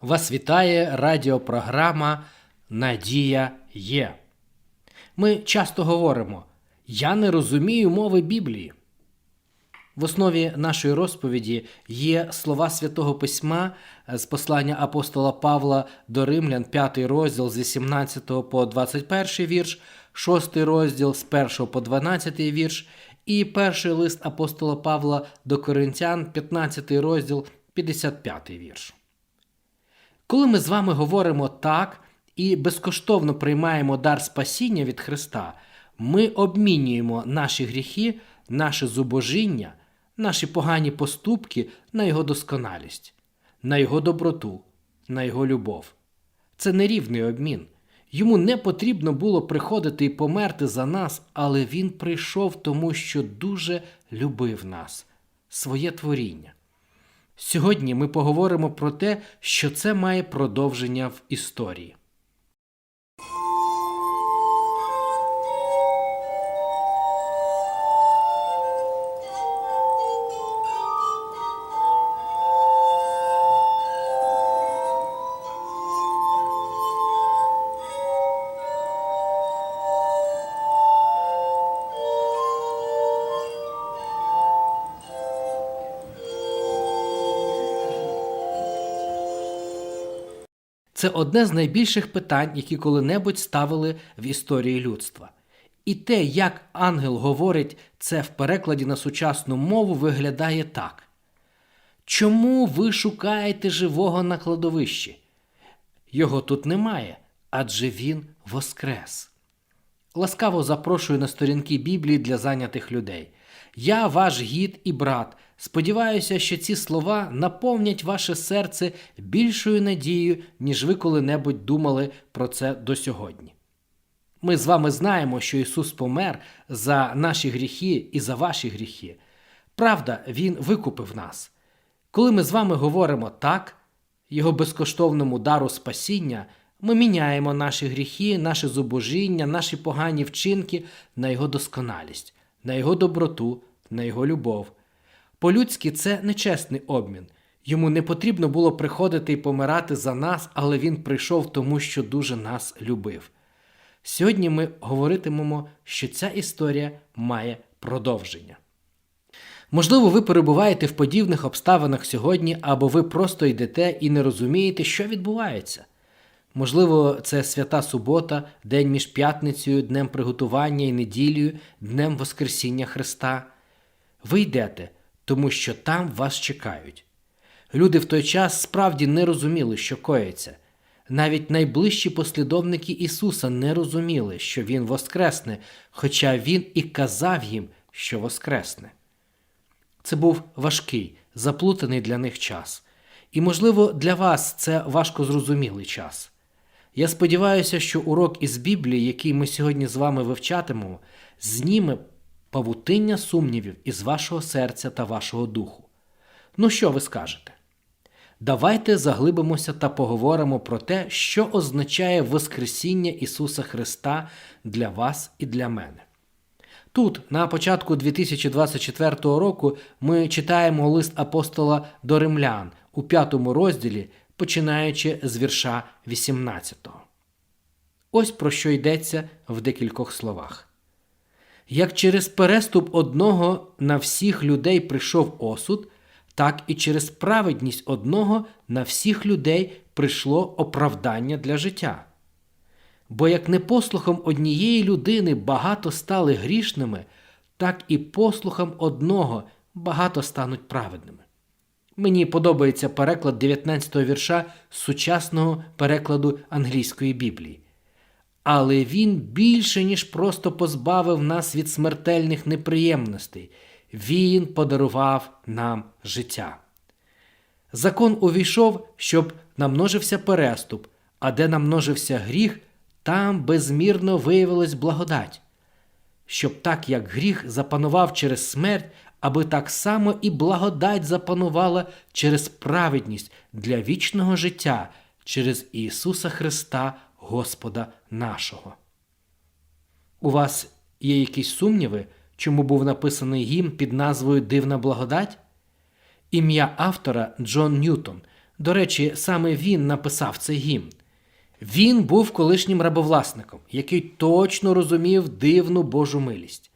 Вас вітає радіопрограма Надія є. Ми часто говоримо: Я не розумію мови Біблії. В основі нашої розповіді є слова святого письма з послання апостола Павла до Римлян, 5 розділ з 18 по 21 вірш, 6 розділ з 1 по 12 вірш, і перший лист апостола Павла до Коринтян, 15 розділ, 55 вірш. Коли ми з вами говоримо так і безкоштовно приймаємо дар спасіння від Христа, ми обмінюємо наші гріхи, наше зубожіння, наші погані поступки на Його досконалість, на Його доброту, на Його любов. Це нерівний обмін. Йому не потрібно було приходити і померти за нас, але Він прийшов тому, що дуже любив нас, своє творіння. Сьогодні ми поговоримо про те, що це має продовження в історії. Це одне з найбільших питань, які коли-небудь ставили в історії людства. І те, як ангел говорить це в перекладі на сучасну мову, виглядає так: Чому ви шукаєте живого на кладовищі? Його тут немає, адже він воскрес. Ласкаво запрошую на сторінки Біблії для зайнятих людей. Я ваш гід і брат. Сподіваюся, що ці слова наповнять ваше серце більшою надією, ніж ви коли-небудь думали про це до сьогодні. Ми з вами знаємо, що Ісус помер за наші гріхи і за ваші гріхи. Правда, Він викупив нас. Коли ми з вами говоримо так, Його безкоштовному дару спасіння, ми міняємо наші гріхи, наше зубожіння, наші погані вчинки на Його досконалість, на Його доброту, на Його любов. По-людськи це нечесний обмін. Йому не потрібно було приходити і помирати за нас, але він прийшов тому, що дуже нас любив. Сьогодні ми говоритимемо, що ця історія має продовження. Можливо, ви перебуваєте в подібних обставинах сьогодні, або ви просто йдете і не розумієте, що відбувається. Можливо, це свята субота, день між п'ятницею, днем приготування і неділею, днем Воскресіння Христа. Ви йдете, тому що там вас чекають. Люди в той час справді не розуміли, що коїться. Навіть найближчі послідовники Ісуса не розуміли, що Він воскресне, хоча Він і казав їм, що воскресне. Це був важкий, заплутаний для них час. І, можливо, для вас це важко зрозумілий час. Я сподіваюся, що урок із Біблії, який ми сьогодні з вами вивчатимемо, зніме павутиння сумнівів із вашого серця та вашого духу. Ну що ви скажете? Давайте заглибимося та поговоримо про те, що означає Воскресіння Ісуса Христа для вас і для мене. Тут, на початку 2024 року, ми читаємо лист апостола до римлян у п'ятому розділі, починаючи з вірша 18. Ось про що йдеться в декількох словах. Як через переступ одного на всіх людей прийшов осуд, так і через праведність одного на всіх людей прийшло оправдання для життя. Бо як не послухом однієї людини багато стали грішними, так і послухом одного багато стануть праведними. Мені подобається переклад 19-го вірша сучасного перекладу англійської Біблії. Але він більше, ніж просто позбавив нас від смертельних неприємностей, він подарував нам життя. Закон увійшов, щоб намножився переступ, а де намножився гріх, там безмірно виявилась благодать. Щоб так, як гріх запанував через смерть, аби так само і благодать запанувала через праведність для вічного життя через Ісуса Христа, Господа нашого. У вас є якісь сумніви, чому був написаний гімн під назвою Дивна благодать? Ім'я автора Джон Ньютон До речі, саме він написав цей гімн. Він був колишнім рабовласником, який точно розумів дивну Божу милість.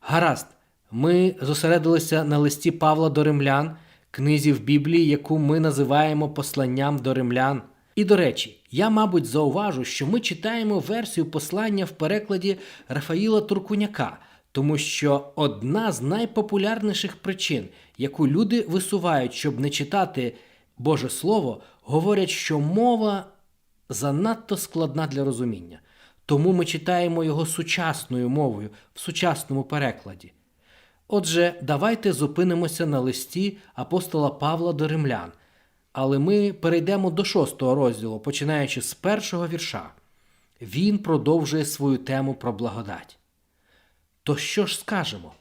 Гаразд, ми зосередилися на листі Павла до римлян, книзі в Біблії, яку ми називаємо посланням до римлян. І до речі, я, мабуть, зауважу, що ми читаємо версію послання в перекладі Рафаїла Туркуняка, тому що одна з найпопулярніших причин, яку люди висувають, щоб не читати Боже Слово, говорять, що мова занадто складна для розуміння. Тому ми читаємо його сучасною мовою в сучасному перекладі. Отже, давайте зупинимося на листі апостола Павла до римлян, але ми перейдемо до шостого розділу, починаючи з першого вірша. Він продовжує свою тему про благодать. То що ж скажемо?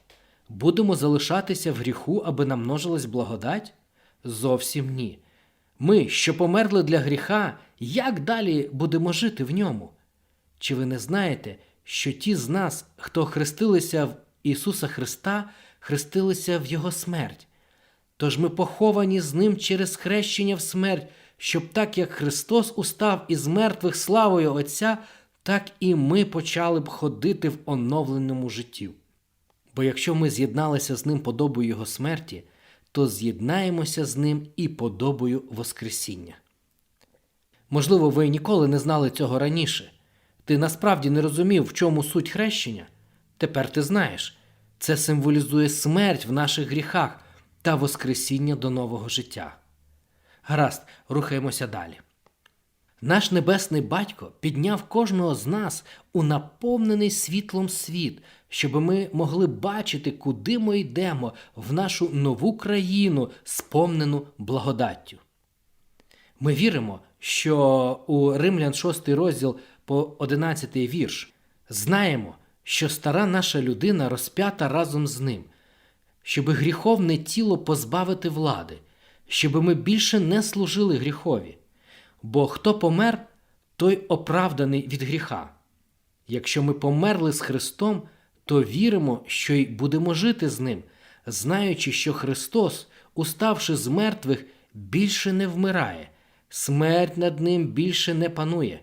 Будемо залишатися в гріху, аби намножилась благодать? Зовсім ні. Ми, що померли для гріха, як далі будемо жити в ньому? Чи ви не знаєте, що ті з нас, хто хрестилися в Ісуса Христа, хрестилися в Його смерть? Тож ми поховані з Ним через хрещення в смерть, щоб так як Христос устав із мертвих славою Отця, так і ми почали б ходити в оновленому житті. Бо якщо ми з'єдналися з Ним подобою Його смерті, то з'єднаємося з Ним і подобою Воскресіння. Можливо, ви ніколи не знали цього раніше. Ти насправді не розумів, в чому суть хрещення. Тепер ти знаєш. Це символізує смерть в наших гріхах та Воскресіння до нового життя. Гаразд, рухаємося далі. Наш небесний батько підняв кожного з нас у наповнений світлом світ, щоб ми могли бачити, куди ми йдемо в нашу нову країну, сповнену благодаттю. Ми віримо, що у Римлян 6 розділ по 11 вірш знаємо, що стара наша людина розп'ята разом з ним, щоб гріховне тіло позбавити влади, щоб ми більше не служили гріхові. Бо хто помер, той оправданий від гріха. Якщо ми померли з Христом, то віримо, що й будемо жити з Ним, знаючи, що Христос, уставши з мертвих, більше не вмирає, смерть над ним більше не панує.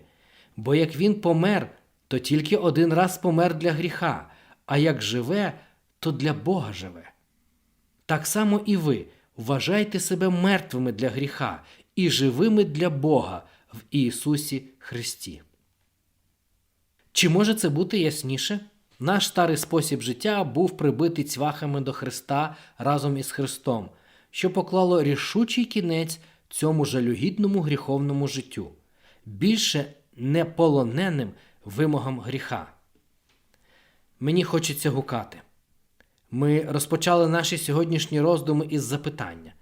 Бо як Він помер, то тільки один раз помер для гріха, а як живе, то для Бога живе. Так само і ви вважайте себе мертвими для гріха і живими для Бога в Ісусі Христі. Чи може це бути ясніше? Наш старий спосіб життя був прибитий цвяхами до Христа разом із Христом, що поклало рішучий кінець цьому жалюгідному гріховному життю, більше не полоненим вимогам гріха. Мені хочеться гукати. Ми розпочали наші сьогоднішні роздуми із запитання.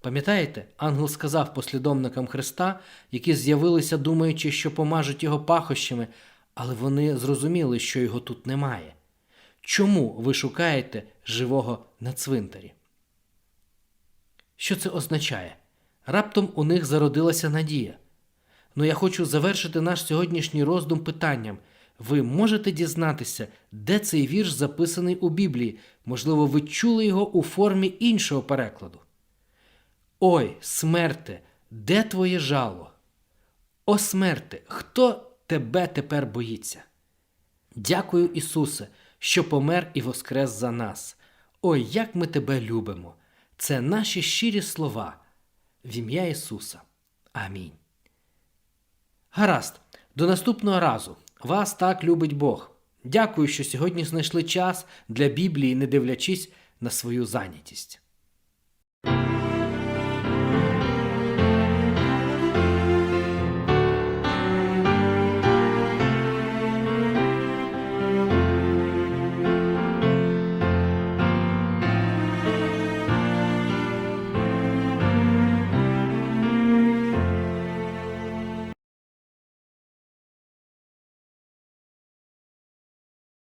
Пам'ятаєте, ангел сказав послідовникам Христа, які з'явилися, думаючи, що помажуть його пахощами, але вони зрозуміли, що його тут немає. Чому ви шукаєте живого на цвинтарі? Що це означає? Раптом у них зародилася надія. Ну я хочу завершити наш сьогоднішній роздум питанням. Ви можете дізнатися, де цей вірш записаний у Біблії? Можливо, ви чули його у формі іншого перекладу. Ой, смерте, де твоє жало? О смерте, хто тебе тепер боїться? Дякую, Ісусе, що помер і воскрес за нас. Ой, як ми тебе любимо! Це наші щирі слова. В ім'я Ісуса. Амінь. Гаразд, до наступного разу. Вас так любить Бог. Дякую, що сьогодні знайшли час для Біблії, не дивлячись на свою зайнятість.